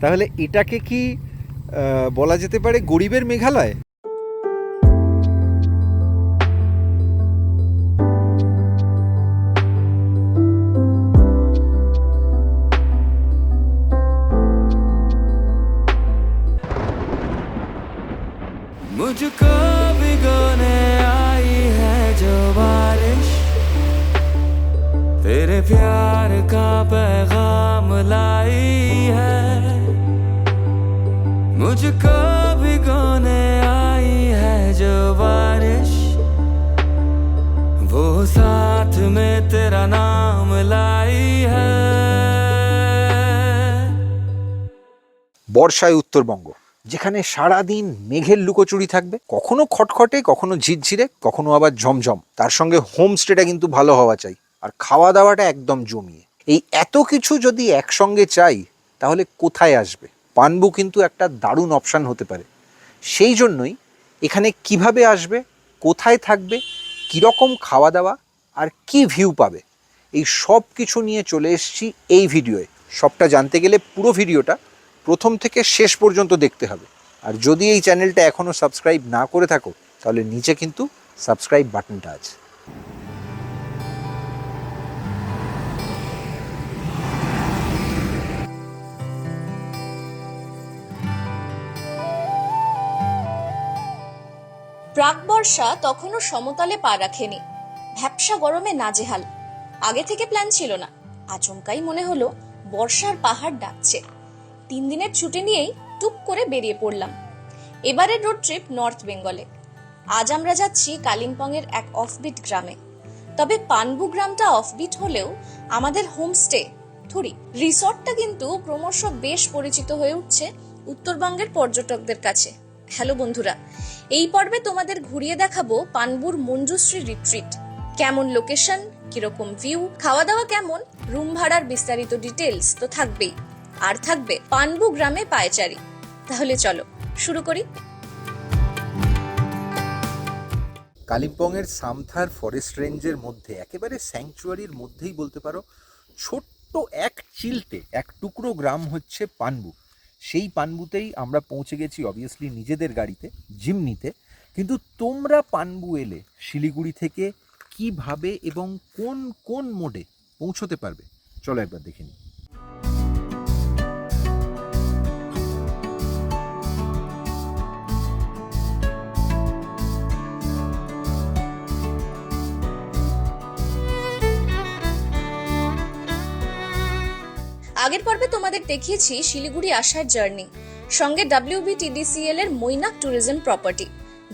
তাহলে এটাকে কি আহ, বলা যেতে পারে গরিবের মেঘালয় मुझको भिगोने आई है जो बारिश तेरे प्यार का पैगाम लाई मुझको भिगोने आई है जो बारिश वो साथ में तेरा नाम लाई है বর্ষায় উত্তরবঙ্গ যেখানে সারাদিন মেঘের লুকোচুরি থাকবে কখনো খটখটে কখনো ঝিরঝিরে কখনো আবার ঝমঝম তার সঙ্গে হোমস্টেটা কিন্তু ভালো হওয়া চাই আর খাওয়া দাওয়াটা একদম জমিয়ে এই এত কিছু যদি একসঙ্গে চাই তাহলে কোথায় আসবে পানবু কিন্তু একটা দারুণ অপশান হতে পারে। সেই জন্যই এখানে কীভাবে আসবে, কোথায় থাকবে, কীরকম খাওয়া দাওয়া আর কি ভিউ পাবে, এই সব কিছু নিয়ে চলে এসেছি এই ভিডিওয়ে। সবটা জানতে গেলে পুরো ভিডিওটা প্রথম থেকে শেষ পর্যন্ত দেখতে হবে। আর যদি এই চ্যানেলটা এখনও সাবস্ক্রাইব না করে থাকো, তাহলে নিচে কিন্তু সাবস্ক্রাইব বাটনটা আছে। প্রাক বর্ষা তখনও সমতলে পা রাখেনি। ভ্যাপসা গরমে নাজেহাল। আগে থেকে প্ল্যান ছিল না। আচমকাই মনে হলো বর্ষার পাহাড় ডাকছে। তিন দিনের ছুটি নিয়েই টুক করে বেরিয়ে পড়লাম। এবারের রোড ট্রিপ নর্থ বেঙ্গলে আজ আমরা যাচ্ছি কালিম্পংয়ের এক অফবিট গ্রামে। তবে পানবু গ্রামটা অফবিট হলেও আমাদের হোমস্টে থুরি রিসর্টটা কিন্তু ক্রমশ বেশ পরিচিত হয়ে উঠছে উত্তরবঙ্গের পর্যটকদের কাছে। হ্যালো বন্ধুরা, এই পর্বে তোমাদের ঘুরিয়ে দেখাবো পানবুর মঞ্জুশ্রী রিট্রিট কেমন লোকেশন কীরকম ভিউ খাওয়া দাওয়া কেমন রুম ভাড়ার বিস্তারিত ডিটেলস তো থাকবেই। আর থাকবে পানবু গ্রামে পায়চারি। তাহলে চলো, শুরু করি। কালিম্পংয়ের সামথার ফরেস্ট রেঞ্জের মধ্যে, একেবারে স্যাংচুয়ারির মধ্যেই বলতে পারো, ছোট্ট এক চিলতে এক টুকরো গ্রাম হচ্ছে পানবু। সেই পানবুতেই আমরা পৌঁছে গেছি অবভিয়াসলি নিজেদের গাড়িতে জিমনিতে কিন্তু তোমরা পানবু এলে শিলিগুড়ি থেকে কীভাবে এবং কোন কোন মোডে পৌঁছতে পারবে? চলো একবার দেখে নিই। আগের পর্বে তোমাদের দেখিয়েছি শিলিগুড়ি আসার জার্নি সঙ্গে ডাব্লিউবিটিডিসিএল এর মৈনাক ট্যুরিজম প্রপার্টি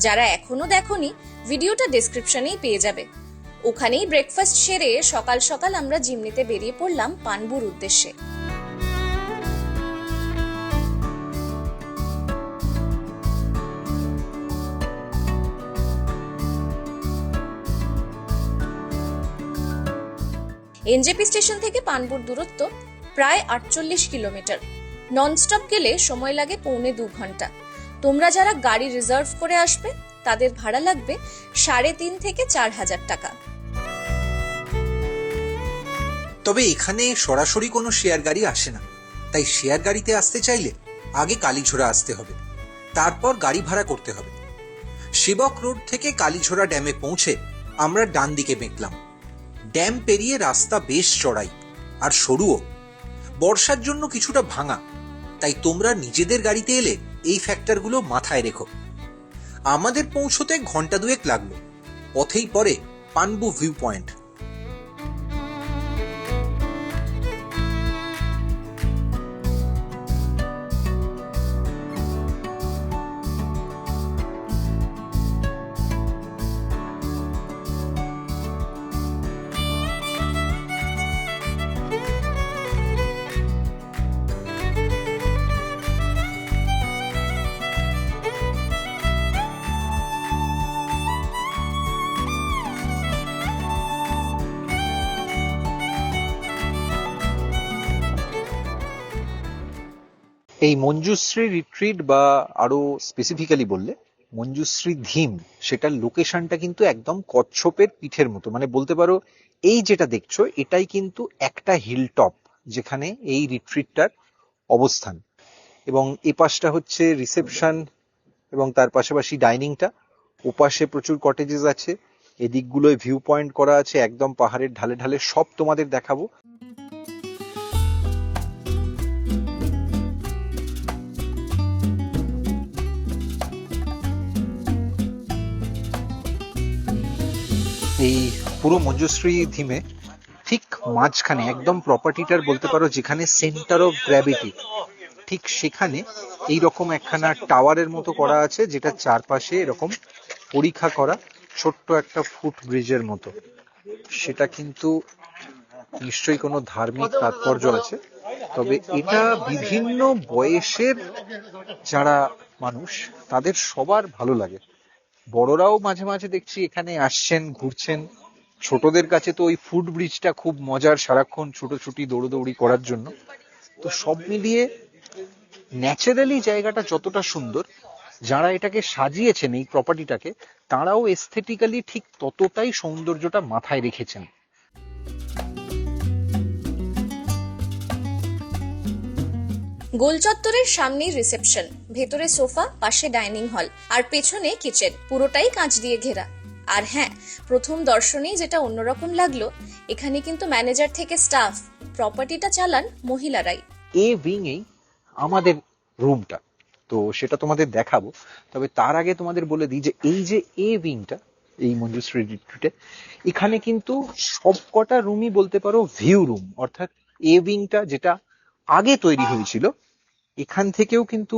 যারা এখনও দেখোনি, ভিডিওটা ডেসক্রিপশনেই পেয়ে যাবে। ওখানেই ব্রেকফাস্ট সেরে সকাল সকাল আমরা জিমনিতে বেরিয়ে পড়লাম পানবুর উদ্দেশ্যে। এনজেপি স্টেশন থেকে পানবুর দূরত্ব প্রায় আটচল্লিশ কিলোমিটার। ননস্টপ গেলে সময় লাগে পৌনে দু ঘণ্টা। তোমরা যারা গাড়ি রিজার্ভ করে আসবে, তাদের ভাড়া লাগবে সাড়ে তিন থেকে চার হাজার টাকা। তবে এখানে সরাসরি কোনো শেয়ার গাড়ি আসে না। তাই শেয়ার গাড়িতে আসতে চাইলে আগে কালীঝোড়া আসতে হবে। তারপর গাড়ি ভাড়া করতে হবে। শিবক রোড থেকে কালীঝোড়া ড্যামে পৌঁছে আমরা ডান দিকে বেঁকলাম। ড্যাম পেরিয়ে রাস্তা বেশ চড়াই, আর সরুও। বর্ষার জন্য কিছুটা ভাঙা। তাই তোমরা নিজেদের গাড়িতে এলে এই ফ্যাক্টরগুলো মাথায় রেখো। আমাদের পৌঁছতে ঘণ্টা দুয়েক লাগল। পথেই পরে পানবু ভিউ পয়েন্ট এই মঞ্জুশ্রী রিট্রিট বা আরও স্পেসিফিক্যালি বললে, মঞ্জুশ্রী ধিম, সেটার লোকেশনটা কিন্তু একদম কচ্ছপের পিঠের মতো। মানে বলতে পারো, এই যেটা দেখছ, এটাই কিন্তু একটা হিল টপ যেখানে এই রিট্রিটটার অবস্থান। এবং এ পাশটা হচ্ছে রিসেপশন এবং তার পাশাপাশি ডাইনিংটা ওপাশে প্রচুর কটেজেস আছে, এদিকগুলোয় ভিউ পয়েন্ট করা আছে, একদম পাহাড়ের ঢালে ঢালে সব তোমাদের দেখাবো। পুরো মঞ্জুশ্রী ধিমে ঠিক মাঝখানে, একদম প্রপার্টিটার বলতে পারো যেখানে সেন্টার অফ গ্র্যাভিটি ঠিক সেখানে এই রকম একখানা টাওয়ারের মতো করা আছে যেটা চারপাশে এরকম পরীক্ষা করা, ছোট্ট একটা ফুট ব্রিজের মতো। সেটা কিন্তু নিশ্চয়ই কোনো ধার্মিক তাৎপর্য আছে, তবে এটা বিভিন্ন বয়সের যারা মানুষ, তাদের সবার ভালো লাগে। বড়রাও মাঝে মাঝে দেখছি এখানে আসছেন, ঘুরছেন ছোটদের কাছে তো ওই ফুট ব্রিজটা খুব মজার সারাক্ষণ ছুটোছুটি, দৌড়দৌড়ি করার জন্য। তো সব মিলিয়ে ন্যাচারালি জায়গাটা যতটা সুন্দর, যারা এটাকে সাজিয়েছেন, এই প্রপার্টিটাকে তারাও এস্থেটিক্যালি ঠিক ততটাই সৌন্দর্যটা মাথায় রেখেছেন। গোল চত্বরের সামনেই রিসেপশন ভেতরে সোফা, পাশে ডাইনিং হল আর পেছনে কিচেন পুরোটাই কাঁচ দিয়ে ঘেরা। আর হ্যাঁ প্রথম দর্শনেই যেটা অন্যরকম লাগল, এখানে কিন্তু ম্যানেজার থেকে স্টাফ প্রপার্টিটা চালান মহিলারাই। এ উইং এই আমাদের রুমটা তো সেটা তোমাদের দেখাবো। তবে তার আগে তোমাদের বলে দিই যে এই যে এ উইংটা, এই মঞ্জুশ্রী রিট্রিটে এখানে কিন্তু সবকটা রুমই বলতে পারো ভিউ রুম অর্থাৎ এ উইংটা যেটা আগে তৈরি হয়েছিল, এখান থেকেও কিন্তু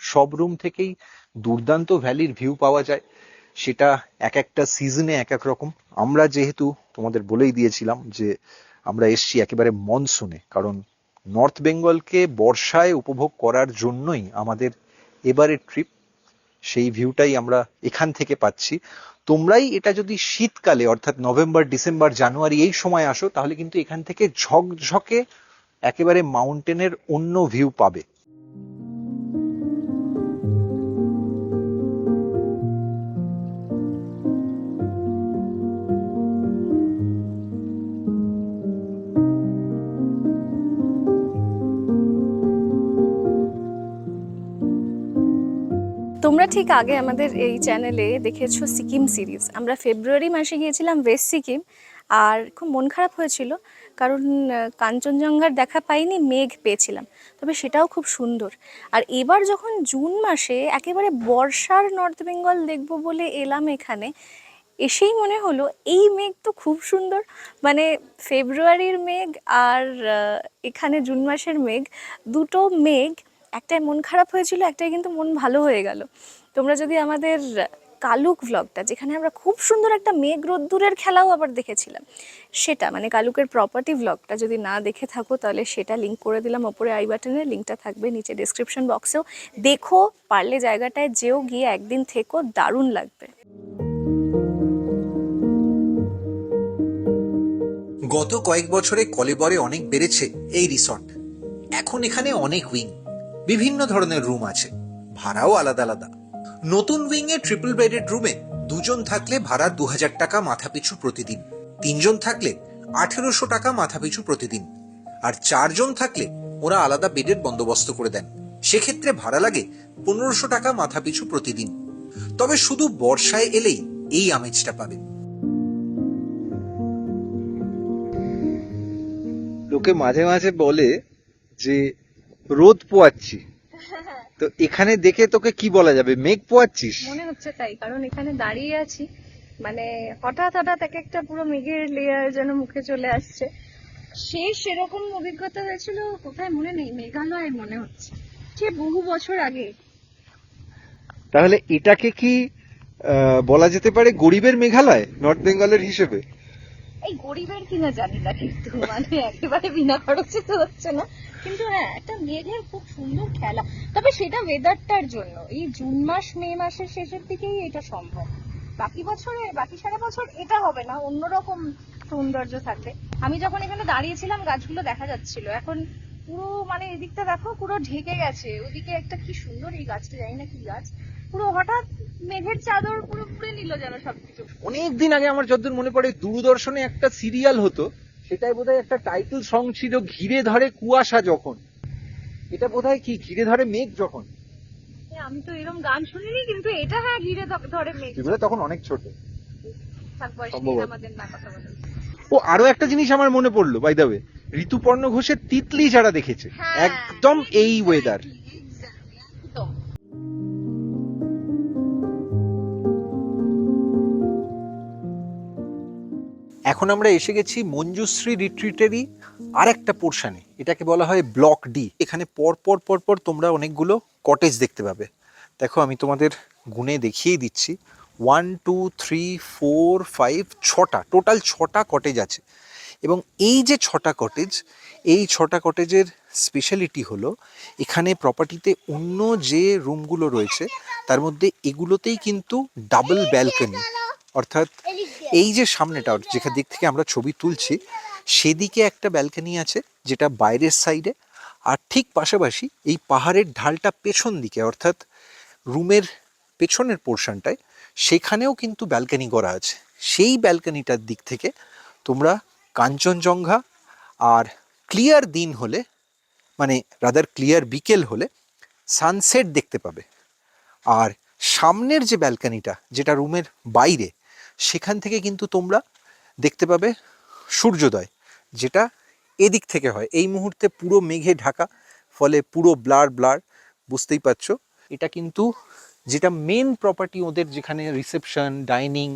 সব রুম থেকেই দুর্দান্ত ভ্যালির ভিউ পাওয়া যায়। সেটা এক একটা সিজনে এক এক রকম। আমরা যেহেতু তোমাদের বলেই দিয়েছিলাম যে আমরা এসছি একেবারে মনসুনে কারণ নর্থ বেঙ্গলকে বর্ষায় উপভোগ করার জন্যই আমাদের এবারের ট্রিপ সেই ভিউটাই আমরা এখান থেকে পাচ্ছি। তোমরাই এটা যদি শীতকালে, অর্থাৎ নভেম্বর ডিসেম্বর জানুয়ারি এই সময় আসো, তাহলে কিন্তু এখান থেকে ঝকঝকে একেবারে মাউন্টেনের অন্য ভিউ পাবে। তোমরা ঠিক আগে আমাদের এই চ্যানেলে দেখেছ সিকিম সিরিজ। আমরা ফেব্রুয়ারি মাসে গিয়েছিলাম ওয়েস্ট সিকিম, আর খুব মন খারাপ হয়েছিল, কারণ কাঞ্চনজঙ্ঘার দেখা পাইনি, মেঘ পেয়েছিলাম। তবে সেটাও খুব সুন্দর। আর এবার যখন জুন মাসে একেবারে বর্ষার নর্থ বেঙ্গল দেখব বলে এলাম এখানে, এসেই মনে হলো এই মেঘ তো খুব সুন্দর। মানে ফেব্রুয়ারির মেঘ আর এখানে জুন মাসের মেঘ, দুটো মেঘ একটাই মন খারাপ হয়েছিল, একটাই কিন্তু মন ভালো হয়ে গেল। তোমরা যদি আমাদের কালুক ভ্লগটা যেখানে আমরা খুব সুন্দর একটা মেঘ রোদ্দুরের খেলাও আবার দেখেছিলাম, সেটা মানে কালুকের প্রপার্টি ভ্লগটা যদি না দেখে থাকো, তাহলে সেটা লিঙ্ক করে দিলাম ওপরে আই বাটনে লিঙ্কটা থাকবে নিচে ডেসক্রিপশন বক্সেও দেখো, পারলে জায়গাটায় যেও, গিয়ে একদিন থেকো, দারুণ লাগবে। গত কয়েক বছরে কলেবরে অনেক বেড়েছে এই রিসর্ট এখন এখানে অনেক উইং বিভিন্ন ধরনের রুম আছে। ভাড়াও আলাদা আলাদা। নতুন উইং এ ট্রিপল বেডেড রুমে দুজন থাকলে ভাড়া দু হাজার টাকা মাথাপিছু প্রতিদিন। তিনজন থাকলে আঠেরোশো টাকা মাথাপিছু প্রতিদিন। আর চারজন থাকলে ওরা আলাদা বেডের বন্দোবস্ত করে দেন। সেক্ষেত্রে ভাড়া লাগে পনেরোশো টাকা মাথাপিছু প্রতিদিন। তবে শুধু বর্ষায় এলেই এই আমেজটা পাবে। লোকে মাঝে মাঝে বলে যে রোদ পোয়াচ্ছি। তো এখানে দেখে তোকে কি বলা যাবে? মেঘ পোয়াচ্ছিস? মনে হচ্ছে তাই কারণ এখানে দাঁড়িয়ে আছি। মানে হঠাৎ হঠাৎ এক একটা পুরো মেঘের লেয়ার যেন মুখে চলে আসছে। শেষ এরকম অভিজ্ঞতা হয়েছিল কোথায় মনে নেই মেঘালয় মনে হচ্ছে। সে বহু বছর আগে। তাহলে এটাকে কি বলা যেতে পারে গরিবের মেঘালয়? নর্থ বেঙ্গলের হিসেবে। এই গরিবের কিনা জানি না কিন্তু মানে একেবারে বিনা খরচে তো হচ্ছে না। কিন্তু হ্যাঁ একটা মেঘের খুব সুন্দর খেলা। তবে সেটা ওয়েদারটার জন্য। এই জুন মাস, মে মাসের শেষের দিকেই এটা সম্ভব। বাকি বছরে বাকি সারা বছর এটা হবে না, অন্যরকম সৌন্দর্য থাকবে। আমি যখন এখানে দাঁড়িয়েছিলাম, গাছগুলো দেখা যাচ্ছিল। এখন পুরো মানে এদিকটা দেখো, পুরো ঢেকে গেছে। ওদিকে একটা কি সুন্দর এই গাছটা, জানি না কি গাছ। পুরো হঠাৎ মেঘের চাদর পুরো পুড়ে নিল যেন সবকিছু। অনেকদিন আগে আমার যতদূর মনে পড়ে দূরদর্শনে একটা সিরিয়াল হতো। সেটাই বোধহয় একটা টাইটেল সং ছিল ঘিরে ধরে কুয়াশা যখন। এটা বোধহয় কি ঘিরে ধরে মেঘ যখন? আমি তো এরকম গান শুনিনি কিন্তু এটা হ্যাঁ ঘিরে ধরে মেঘ। তখন অনেক ছোট। ও আরও একটা জিনিস আমার মনে পড়ল বাই দ্য ওয়ে ঋতুপর্ণ ঘোষের তিতলি যারা দেখেছে হ্যাঁ। একদম এই ওয়েদার এখন আমরা এসে গেছি মঞ্জুশ্রী রিট্রিটেরই আর একটা পোর্শানে এটাকে বলা হয় ব্লক ডি এখানে পর পর পর পর তোমরা অনেকগুলো কটেজ দেখতে পাবে। দেখো, আমি তোমাদের গুণে দেখিয়ে দিচ্ছি। One two three four five ছটা। টোটাল ছটা কটেজ আছে। এবং এই যে ছটা কটেজ এই ছটা কটেজের স্পেশালিটি হলো, এখানে প্রপার্টিতে অন্য যে রুমগুলো রয়েছে, তার মধ্যে এগুলোতেই কিন্তু ডাবল ব্যালকনি অর্থাৎ এই যে সামনেটা, যেখান দিক থেকে আমরা ছবি তুলছি, সেদিকে একটা ব্যালকনি আছে, যেটা বাইরের সাইডে, আর ঠিক পাশাপাশি এই পাহাড়ের ঢালটা পেছন দিকে, অর্থাৎ রুমের পেছনের পোর্শনটায়, সেখানেও কিন্তু ব্যালকনি করা আছে। সেই ব্যালকনিটার দিক থেকে তোমরা কাঞ্চনজঙ্ঘা আর ক্লিয়ার দিন হলে মানে রাদার ক্লিয়ার বিকেল হলে সানসেট দেখতে পাবে। আর সামনের যে ব্যালকনিটা, যেটা রুমের বাইরে সেখান থেকে কিন্তু তোমরা দেখতে পাবে সূর্যোদয়, যেটা এদিক থেকে হয়। এই মুহূর্তে পুরো মেঘে ঢাকা, ফলে পুরো ব্লার ব্লার, বুঝতেই পারছ? এটা কিন্তু যেটা মেন প্রপার্টি ওদের যেখানে রিসেপশন ডাইনিং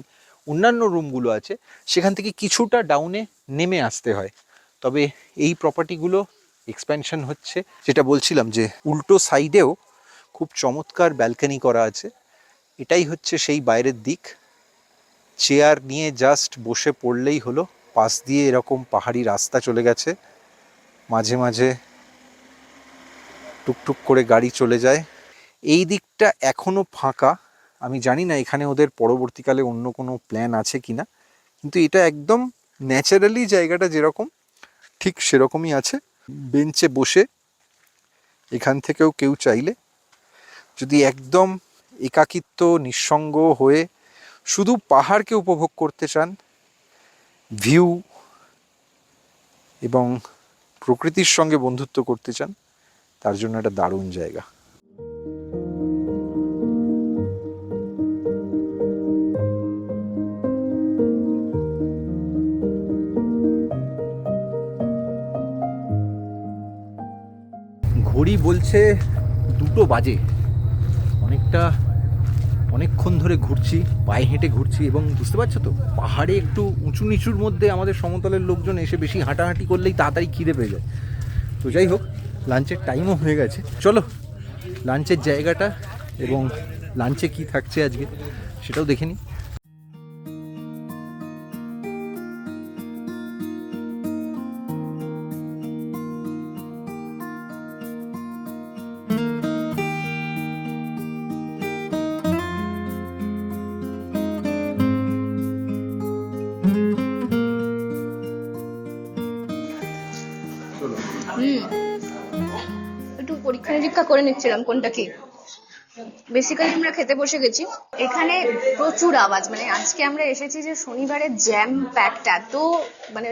অন্যান্য রুমগুলো আছে, সেখান থেকে কিছুটা ডাউনে নেমে আসতে হয়। তবে এই প্রপার্টিগুলো এক্সপ্যানশন হচ্ছে। যেটা বলছিলাম যে, উল্টো সাইডেও খুব চমৎকার ব্যালকনি করা আছে। এটাই হচ্ছে সেই বাইরের দিক। চেয়ার নিয়ে জাস্ট বসে পড়লেই হলো। পাশ দিয়ে এরকম পাহাড়ি রাস্তা চলে গেছে। মাঝে মাঝে টুকটুক করে গাড়ি চলে যায়। এই দিকটা এখনও ফাঁকা। আমি জানি না এখানে ওদের পরবর্তীকালে অন্য কোনো প্ল্যান আছে কিনা। কিন্তু এটা একদম ন্যাচারালি জায়গাটা যেরকম, ঠিক সেরকমই আছে। বেঞ্চে বসে এখান থেকেও কেউ চাইলে যদি একদম একাকিত্ব, নিঃসঙ্গ হয়ে শুধু পাহাড়কে উপভোগ করতে চান, ভিউ এবং প্রকৃতির সঙ্গে বন্ধুত্ব করতে চান, তার জন্য একটা দারুণ জায়গা। ঘড়ি বলছে দুটো বাজে। অনেকটা অনেকক্ষণ ধরে ঘুরছি, পায়ে হেঁটে ঘুরছি এবং বুঝতে পারছ তো, পাহাড়ে একটু উঁচু নিচুর মধ্যে আমাদের সমতলের লোকজন এসে বেশি হাঁটাহাঁটি করলেই তাড়াতাড়ি খিদে পেয়ে যায়। তো যাই হোক, লাঞ্চের টাইমও হয়ে গেছে। চলো, লাঞ্চের জায়গাটা এবং লাঞ্চে কি থাকছে আজকে, সেটাও দেখে নিই। করে নিচ্ছিলাম কোনটা কি? বেসিক্যালি আমরা খেতে বসে গেছি। এখানে প্রচুর আওয়াজ মানে আজকে আমরা এসেছি যে শনিবারে জ্যাম প্যাকড এত মানে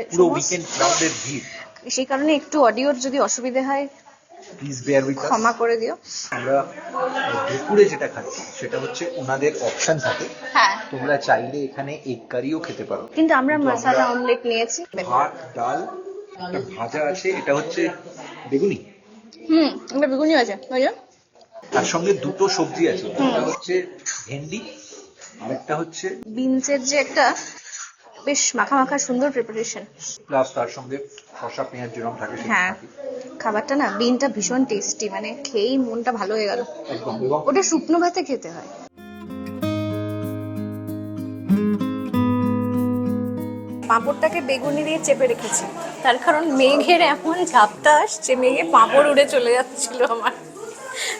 সেই কারণে একটু অডিওর যদি অসুবিধে হয় প্লিজ বেয়ার উইথ ক্ষমা করে দিও। আমরা দুপুরে যেটা খাচ্ছি সেটা হচ্ছে ওনাদের অপশন থাকে। হ্যাঁ। তোমরা চাইলে এখানে এগ কারিও খেতে পারো। কিন্তু আমরা মশলা অমলেট নিয়েছি। ভাত ডাল ভাজা আছে এটা হচ্ছে বেগুনি। হুম এটা বেগুনি আছে ওই যে তার সঙ্গে দুটো সবজি আছে একটা হচ্ছে ভেন্ডি আরেকটা হচ্ছে বিনসের যে একটা বেশ মাখা মাখা সুন্দর প্রিপারেশন প্লাস তার সঙ্গে শসা পেঁয়াজ যেরকম থাকে হ্যাঁ খাবারটা না বিনটা ভীষণ টেস্টি মানে খেয়েই মনটা ভালো হয়ে গেল। ওটা শুকনো ভাতে খেতে হয়। পাঁপড়টাকে বেগুনি দিয়ে চেপে রেখেছি। তার কারণ মেঘের এমন ঝাপটা আসছে, মেঘে পাঁপড় উড়ে চলে যাচ্ছিল আমার।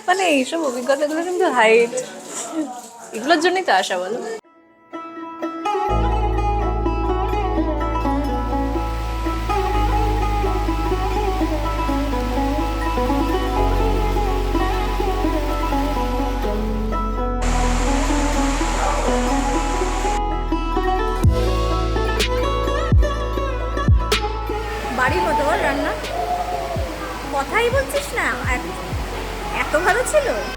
মানে এইসব অভিজ্ঞতাগুলো কিন্তু হাইট এগুলোর জন্যই তো আসা বলো। ভালো ছিল?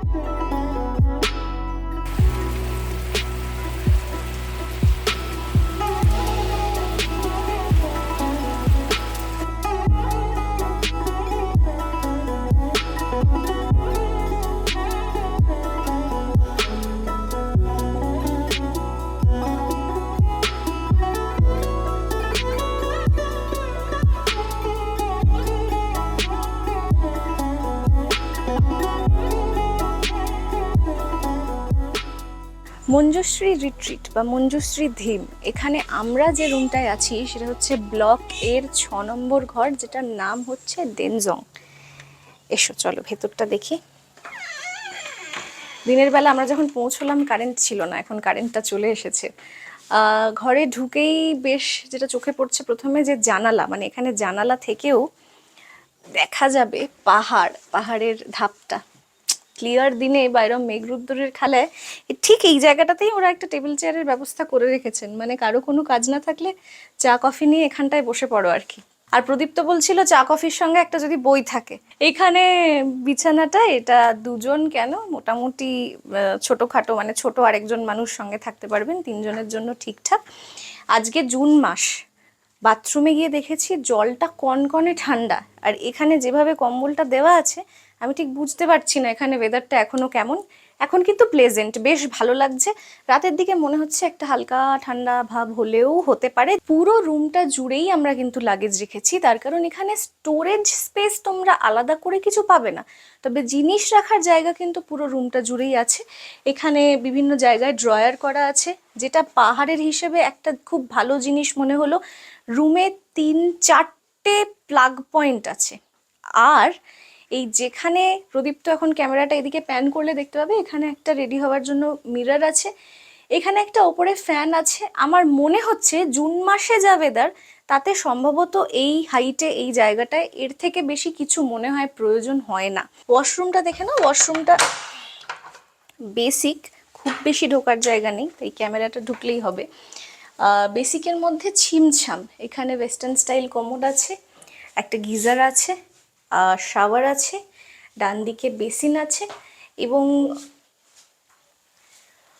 মঞ্জুশ্রী রিট্রিট বা মঞ্জুশ্রী ধিম, এখানে আমরা যে রুমটায় আছি সেটা হচ্ছে ব্লক এর ছ নম্বর ঘর, যেটার নাম হচ্ছে ডেনজং এসো, চলো ভেতরটা দেখি। দিনের বেলা আমরা যখন পৌঁছলাম কারেন্ট ছিল না, এখন কারেন্টটা চলে এসেছে। ঘরে ঢুকেই বেশ যেটা চোখে পড়ছে, প্রথমে যে জানালা মানে এখানে জানালা থেকেও দেখা যাবে পাহাড়, পাহাড়ের ধাপটা। ক্লিয়ার দিনে বা এরম মেঘরুদ্দুরের খালায় ঠিক এই জায়গাটাতেই ওরা একটা টেবিল চেয়ারের ব্যবস্থা করে রেখেছেন। মানে কারও কোনো কাজ না থাকলে চা, কফি নিয়ে এখানটায় বসে পড়ো আর কি। আর প্রদীপ তো বলছিল চা, কফির সঙ্গে একটা যদি বই থাকে। এখানে বিছানাটা, এটা দুজন কেন? মোটামুটি ছোটখাটো মানে ছোট আরেকজন মানুষ সঙ্গে থাকতে পারবেন, তিনজনের জন্য ঠিকঠাক। আজকে জুন মাস। বাথরুমে গিয়ে দেখেছি জলটা কনকনে ঠান্ডা। আর এখানে যেভাবে কম্বলটা দেওয়া আছে আমি ঠিক বুঝতে পারছি না এখানে ওয়েদারটা এখনও কেমন। এখন কিন্তু প্লেজেন্ট বেশ ভালো লাগছে। রাতের দিকে মনে হচ্ছে একটা হালকা ঠান্ডা ভাব হলেও হতে পারে। পুরো রুমটা জুড়েই আমরা কিন্তু লাগেজ রেখেছি। তার কারণ এখানে স্টোরেজ স্পেস তোমরা আলাদা করে কিছু পাবে না। তবে জিনিস রাখার জায়গা কিন্তু পুরো রুমটা জুড়েই আছে। এখানে বিভিন্ন জায়গায় ড্রয়ার করা আছে, যেটা পাহাড়ের হিসেবে একটা খুব ভালো জিনিস মনে হলো। রুমে তিন চারটে প্লাগ পয়েন্ট আছে। আর এই যেখানে প্রদীপ্ত এখন ক্যামেরাটা এদিকে প্যান করলে দেখতে পাবে, এখানে একটা রেডি হওয়ার জন্য মিরর আছে। এখানে একটা ওপরে ফ্যান আছে। আমার মনে হচ্ছে জুন মাসে যা ওয়েদার তাতে সম্ভবত এই হাইটে এই জায়গাটায় এর থেকে বেশি কিছু মনে হয় প্রয়োজন হয় না। ওয়াশরুমটা দেখে না ওয়াশরুমটা বেসিক খুব বেশি ঢোকার জায়গা নেই, তাই ক্যামেরাটা ঢুকলেই হবে। বেসিকের মধ্যে ছিমছাম, এখানে ওয়েস্টার্ন স্টাইল কমোড আছে, একটা গিজার আছে। শাওয়ার আছে ডান দিকে বেসিন আছে এবং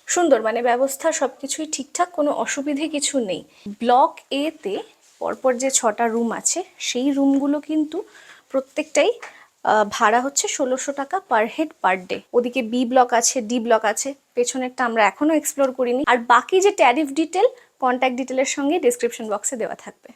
সুন্দর মানে ব্যবস্থা সব কিছুই ঠিকঠাক, কোনো অসুবিধে কিছু নেই। ব্লক এতে পরপর যে ছটা রুম আছে, সেই রুমগুলো কিন্তু প্রত্যেকটাই ভাড়া হচ্ছে ষোলোশো টাকা পার হেড পার ডে। ওদিকে বি ব্লক আছে ডি ব্লক আছে পেছনেরটা আমরা এখনও এক্সপ্লোর করিনি। আর বাকি যে ট্যারিফ ডিটেল কন্ট্যাক্ট ডিটেলের সঙ্গে ডিসক্রিপশন বক্সে দেওয়া থাকবে।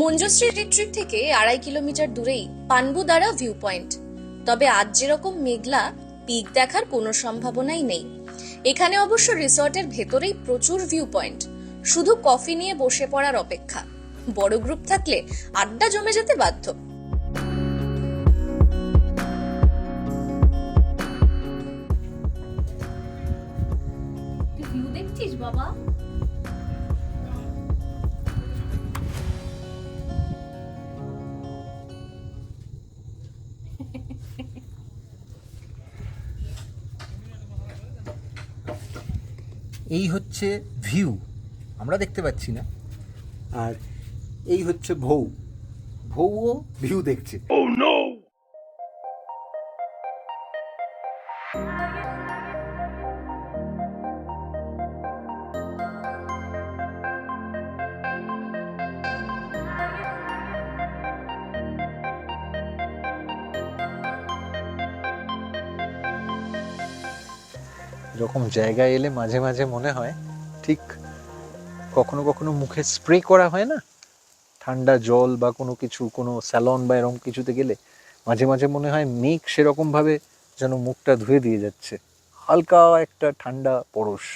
মঞ্জুশ্রী রিট্রিট থেকে আড়াই কিলোমিটার দূরেই পানবুদারা ভিউ পয়েন্ট তবে আজ যেরকম মেঘলা পিক দেখার কোনো সম্ভাবনাই নেই। এখানে অবশ্য রিসর্টের ভেতরেই প্রচুর ভিউ পয়েন্ট শুধু কফি নিয়ে বসে পড়ার অপেক্ষা। বড় গ্রুপ থাকলে আড্ডা জমে যেতে বাধ্য। বাবা? এই হচ্ছে ভিউ আমরা দেখতে পাচ্ছি না। আর এই হচ্ছে ভৌ ভৌও ভিউ দেখছে। এরকম জায়গায় এলে মাঝে মাঝে মনে হয়, ঠিক কখনো কখনো মুখে স্প্রে করা হয় না? ঠান্ডা জল বা কোনো কিছু, কোনো স্যালন বা এরকম কিছুতে গেলে মাঝে মাঝে মনে হয় মেঘ সেরকমভাবে যেন মুখটা ধুয়ে দিয়ে যাচ্ছে। হালকা একটা ঠান্ডা পরশ।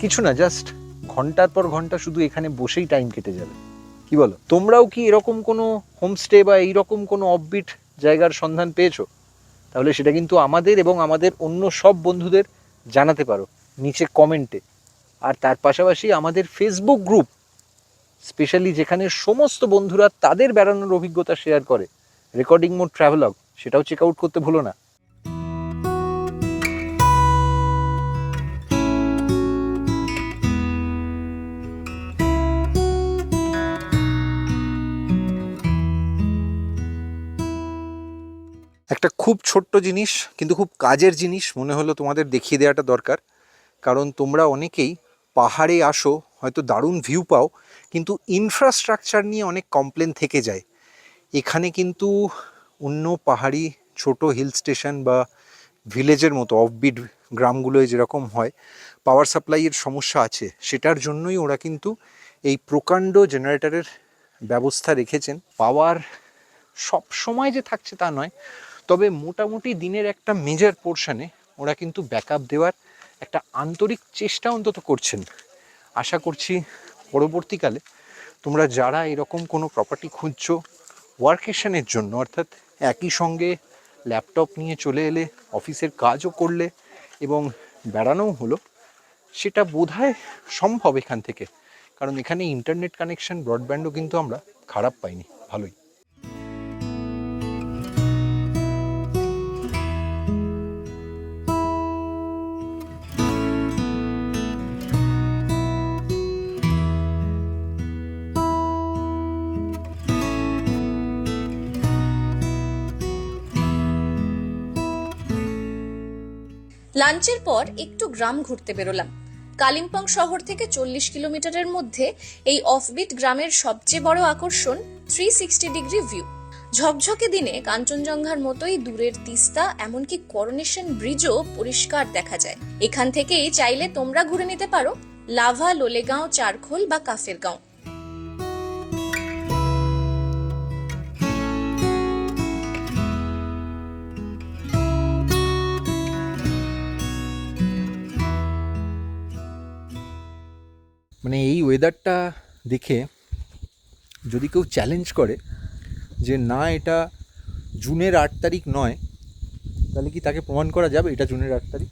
কিছু না জাস্ট ঘণ্টার পর ঘণ্টা শুধু এখানে বসেই টাইম কেটে যাবে। কি বলো? তোমরাও কি এরকম কোনো হোমস্টে বা এইরকম কোনো অফবিট জায়গার সন্ধান পেয়েছ? তাহলে সেটা কিন্তু আমাদের এবং আমাদের অন্য সব বন্ধুদের জানাতে পারো, নিচে কমেন্টে আর তার পাশাপাশি আমাদের ফেসবুক গ্রুপ স্পেশালি যেখানে সমস্ত বন্ধুরা তাদের বেড়ানোর অভিজ্ঞতা শেয়ার করে। রেকর্ডিং মোড ট্রাভেলগ সেটাও চেক আউট করতে ভুলো না। একটা খুব ছোট্ট জিনিস, কিন্তু খুব কাজের জিনিস মনে হলো তোমাদের দেখিয়ে দেওয়াটা দরকার। কারণ তোমরা অনেকেই পাহাড়ে আসো, হয়তো দারুণ ভিউ পাও, কিন্তু ইনফ্রাস্ট্রাকচার নিয়ে অনেক কমপ্লেন থেকে যায়। এখানে কিন্তু অন্য পাহাড়ি ছোট হিল স্টেশন বা ভিলেজের মতো অফবিট গ্রামগুলোয় যেরকম হয় পাওয়ার সাপ্লাইয়ের সমস্যা আছে। সেটার জন্যই ওরা কিন্তু এই প্রকাণ্ড জেনারেটরের ব্যবস্থা রেখেছেন। পাওয়ার সব সময় যে থাকছে তা নয় তবে মোটামুটি দিনের একটা মেজর পোর্শনে ওরা কিন্তু ব্যাকআপ দেওয়ার একটা আন্তরিক চেষ্টা অন্তত করছেন। আশা করছি পরবর্তীকালে তোমরা যারা এরকম কোনো প্রপার্টি খুঁজছো ওয়ার্কেশনের জন্য, অর্থাৎ একই সঙ্গে ল্যাপটপ নিয়ে চলে এলে, অফিসের কাজও করলে এবং বেড়ানোও হলো, সেটা বোধহয় সম্ভব এখান থেকে। কারণ এখানে ইন্টারনেট কানেকশন ব্রডব্যান্ডও কিন্তু আমরা খারাপ পাইনি, ভালোই। লাঞ্চের পর একটু গ্রাম ঘুরতে বেরোলাম। কালিম্পং শহর থেকে চল্লিশ কিলোমিটারের মধ্যে এই অফবিট গ্রামের সবচেয়ে বড় আকর্ষণ থ্রি সিক্সটি ডিগ্রি ভিউ ঝকঝকে দিনে কাঞ্চনজঙ্ঘার মতোই দূরের তিস্তা, এমনকি করোনেশন ব্রিজও পরিষ্কার দেখা যায়। এখান থেকেই চাইলে তোমরা ঘুরে নিতে পারো লাভা, লোলেগাঁও, চারখোল বা কাফের গাঁও মানে এই ওয়েদারটা দেখে যদি কেউ চ্যালেঞ্জ করে যে না এটা জুনের আট তারিখ নয় তাহলে কি তাকে প্রমাণ করা যাবে এটা জুনের আট তারিখ?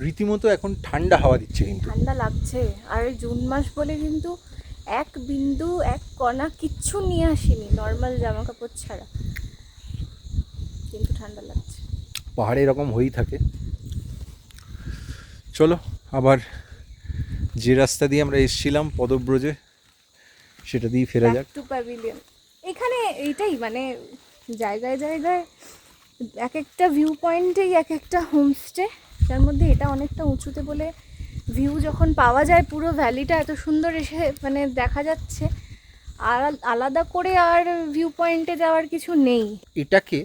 রীতিমতো এখন ঠান্ডা হাওয়া দিচ্ছে কিন্তু। ঠান্ডা লাগছে। আর জুন মাস বলে কিন্তু এক বিন্দু এক কণা কিচ্ছু নিয়ে আসিনি নর্মাল জামা কাপড় ছাড়া। কিন্তু ঠান্ডা লাগছে। পাহাড়ে এরকম হয়েই থাকে। চলো আবার যে রাস্তা দিয়ে আমরা এসেছিলাম পদব্রজে সেটা দিয়ে ফেরা যাক। টু প্যাভিলিয়ন এখানে এইটাই মানে জায়গায় জায়গায় এক একটা ভিউ পয়েন্টেই এক একটা হোমস্টে যার মধ্যে এটা অনেকটা উঁচুতে বলে ভিউ যখন পাওয়া যায় পুরো ভ্যালিটা এত সুন্দর এসে মানে দেখা যাচ্ছে। আর আলাদা করে আর ভিউ পয়েন্টে যাওয়ার কিছু নেই। এটাকে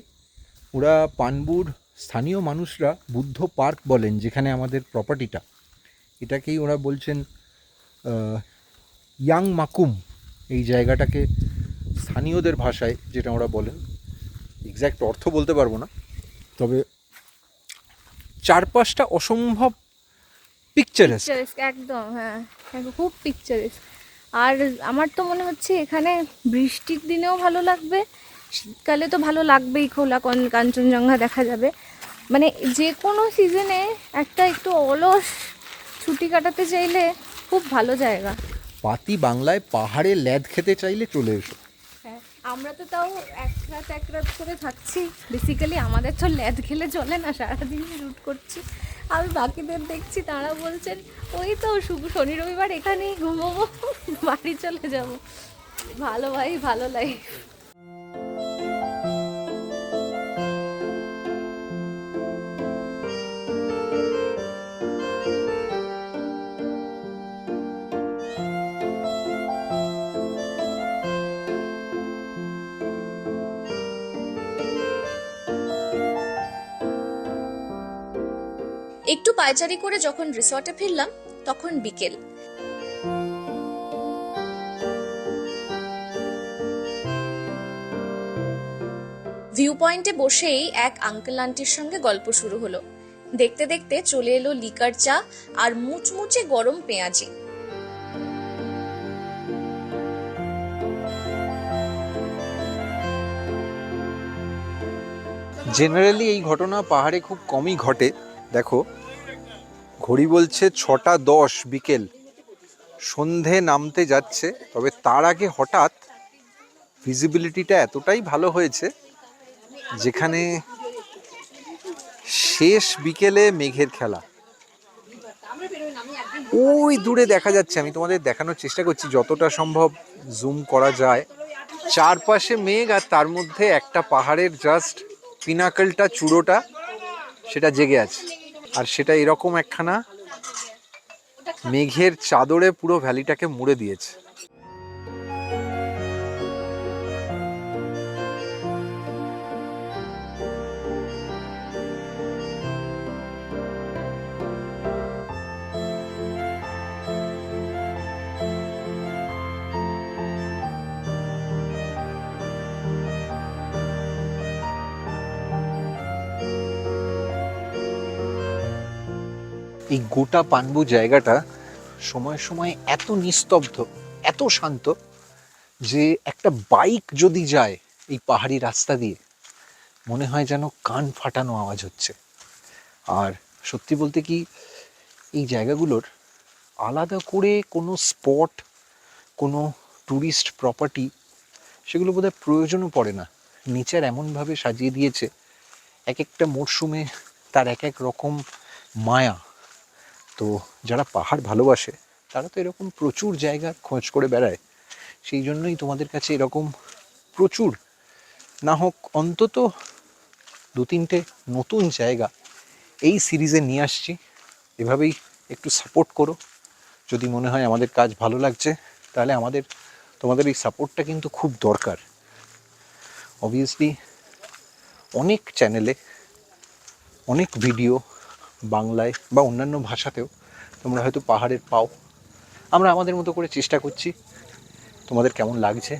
ওরা পানবুর স্থানীয় মানুষরা বুদ্ধ পার্ক বলেন যেখানে আমাদের প্রপার্টিটা এটাকেই ওরা বলছেন ইয়াং মাকুম, এই জায়গাটাকে স্থানীয়দের ভাষায় যেটা ওরা বলেন। এক্স্যাক্ট অর্থ বলতে পারব না, তবে চারপাশটা অসম্ভব পিকচারেস একদম হ্যাঁ একদম খুব পিকচারেস্ক আর আমার তো মনে হচ্ছে এখানে বৃষ্টির দিনেও ভালো লাগবে, শীতকালে তো ভালো লাগবেই, খোলা কাঞ্চনজঙ্ঘা দেখা যাবে। মানে যে কোনো সিজনে একটা একটু অলস ছুটি কাটাতে চাইলে খুব ভালো জায়গা। পাতি বাংলায় পাহাড়ে ল্যাদ খেতে চাইলে চলে এসো। হ্যাঁ আমরা তো তাও এক রাত এক রাত করে থাকছি। বেসিক্যালি আমাদের তো ল্যাদ খেলে চলে না সারাদিন শ্যুট করছি। আমি বাকিদের দেখছি তারা বলছেন ওই তো শুভ শনি রবিবার এখানেই ঘুমোবো বাড়ি চলে যাব। ভালো ভাই ভালো লাইফ পায়চারি করে যখন রিসর্টে ফিরলাম, তখন বিকেল। ভিউ পয়েন্টে বসেই এক আঙ্কেল আন্টির সঙ্গে গল্প শুরু হলো। দেখতে দেখতে চলে এলো লিকার চা আর মুচমুচে গরম পেঁয়াজি। জেনারেলি এই ঘটনা পাহাড়ে খুব কমই ঘটে। দেখো ঘড়ি বলছে ছটা দশ বিকেল। সন্ধে নামতে যাচ্ছে, তবে তার আগে হঠাৎ ভিজিবিলিটিটা এতটাই ভালো হয়েছে যেখানে শেষ বিকেলে মেঘের খেলা। ওই দূরে দেখা যাচ্ছে, আমি তোমাদের দেখানোর চেষ্টা করছি যতটা সম্ভব জুম করা যায়। চারপাশে মেঘ আর তার মধ্যে একটা পাহাড়ের জাস্ট পিনাকলটা চূড়োটা, সেটা জেগে আছে। আর সেটা এরকম একখানা মেঘের চাদরে পুরো ভ্যালিটাকে মুড়ে দিয়েছে। এই গোটা পানবু জায়গাটা সময় সময় এত নিস্তব্ধ, এত শান্ত যে একটা বাইক যদি যায় এই পাহাড়ি রাস্তা দিয়ে, মনে হয় যেন কান ফাটানো আওয়াজ হচ্ছে। আর সত্যি বলতে কি, এই জায়গাগুলোর আলাদা করে কোনো স্পট, কোনো ট্যুরিস্ট প্রপার্টি সেগুলো বোধহয় প্রয়োজনও পড়ে না। নেচার এমনভাবে সাজিয়ে দিয়েছে, এক একটা মরশুমে তার এক এক রকম মায়া তো যারা পাহাড় ভালোবাসে, তারা তো এরকম প্রচুর জায়গা খোঁজ করে বেড়ায়। সেই জন্যই তোমাদের কাছে এরকম প্রচুর। না হোক, অন্তত দু তিনটে নতুন জায়গা এই সিরিজে নিয়ে আসছি। এভাবেই একটু সাপোর্ট করো। যদি মনে হয় আমাদের কাজ ভালো লাগছে, তাহলে আমাদের, তোমাদের এই সাপোর্টটা কিন্তু খুব দরকার। অবভিয়াসলি অনেক চ্যানেলে অনেক ভিডিও বাংলায় বা অন্যান্য ভাষাতেও তোমরা হয়তো পাহাড়ের পাও। আমরা আমাদের মতো করে চেষ্টা করছি। তোমাদের কেমন লাগছে?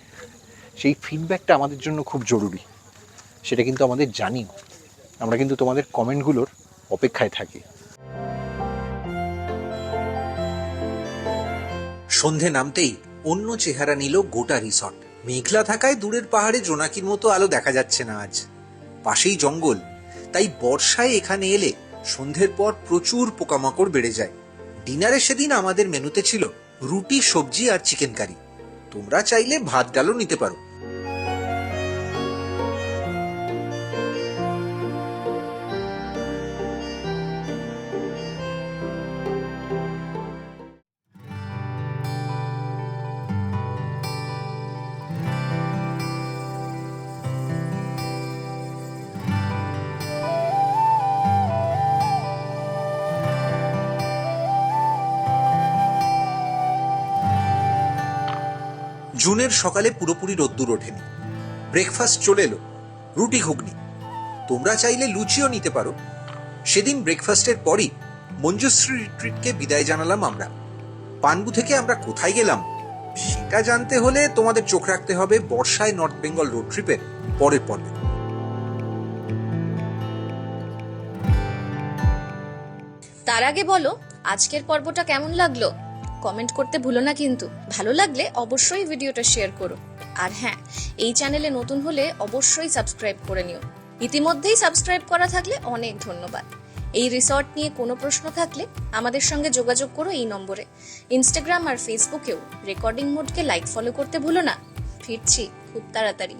সেই ফিডব্যাকটা আমাদের জন্য খুব জরুরি। সেটা কিন্তু আমাদের জানিও। আমরা কিন্তু তোমাদের কমেন্টগুলোর অপেক্ষায় থাকি। সন্ধে নামতেই অন্য চেহারা নিল গোটা রিসর্ট মেঘলা থাকায় দূরের পাহাড়ে জোনাকির মতো আলো দেখা যাচ্ছে না আজ। পাশেই জঙ্গল, তাই বর্ষায় এখানে এলে সন্ধ্যের পর প্রচুর পোকামাকড় বেড়ে যায়। ডিনারে সেদিন আমাদের মেনুতে ছিল রুটি, সবজি আর চিকেন কারি। তোমরা চাইলে ভাত ডালও নিতে পারো। জুনের সকালে পুরোপুরি রোদ্দুর ওঠেনি। ব্রেকফাস্ট চলে এলো, রুটি ঘুগনি। তোমরা চাইলে লুচিও নিতে পারো। সেদিন ব্রেকফাস্টের পরই মঞ্জুশ্রী রিট্রিটকে বিদায় জানালাম আমরা। পানবু থেকে আমরা কোথায় গেলাম, সেটা জানতে হলে তোমাদের চোখ রাখতে হবে বর্ষায় নর্থ বেঙ্গল রোড ট্রিপের পরের পর্বে। তার আগে বলো, আজকের পর্বটা কেমন লাগল? কমেন্ট করতে ভুলো না কিন্তু। ভালো লাগলে অবশ্যই ভিডিওটা শেয়ার করো। আর হ্যাঁ এই চ্যানেলে নতুন হলে অবশ্যই সাবস্ক্রাইব করে নিও। ইতিমধ্যেই সাবস্ক্রাইব করা থাকলে অনেক ধন্যবাদ। এই রিসর্ট নিয়ে কোনো প্রশ্ন থাকলে আমাদের সঙ্গে যোগাযোগ করো এই নম্বরে। ইনস্টাগ্রাম আর ফেসবুকেও রেকর্ডিং মোডকে লাইক ফলো করতে ভুলো না। ফিরছি খুব তাড়াতাড়ি।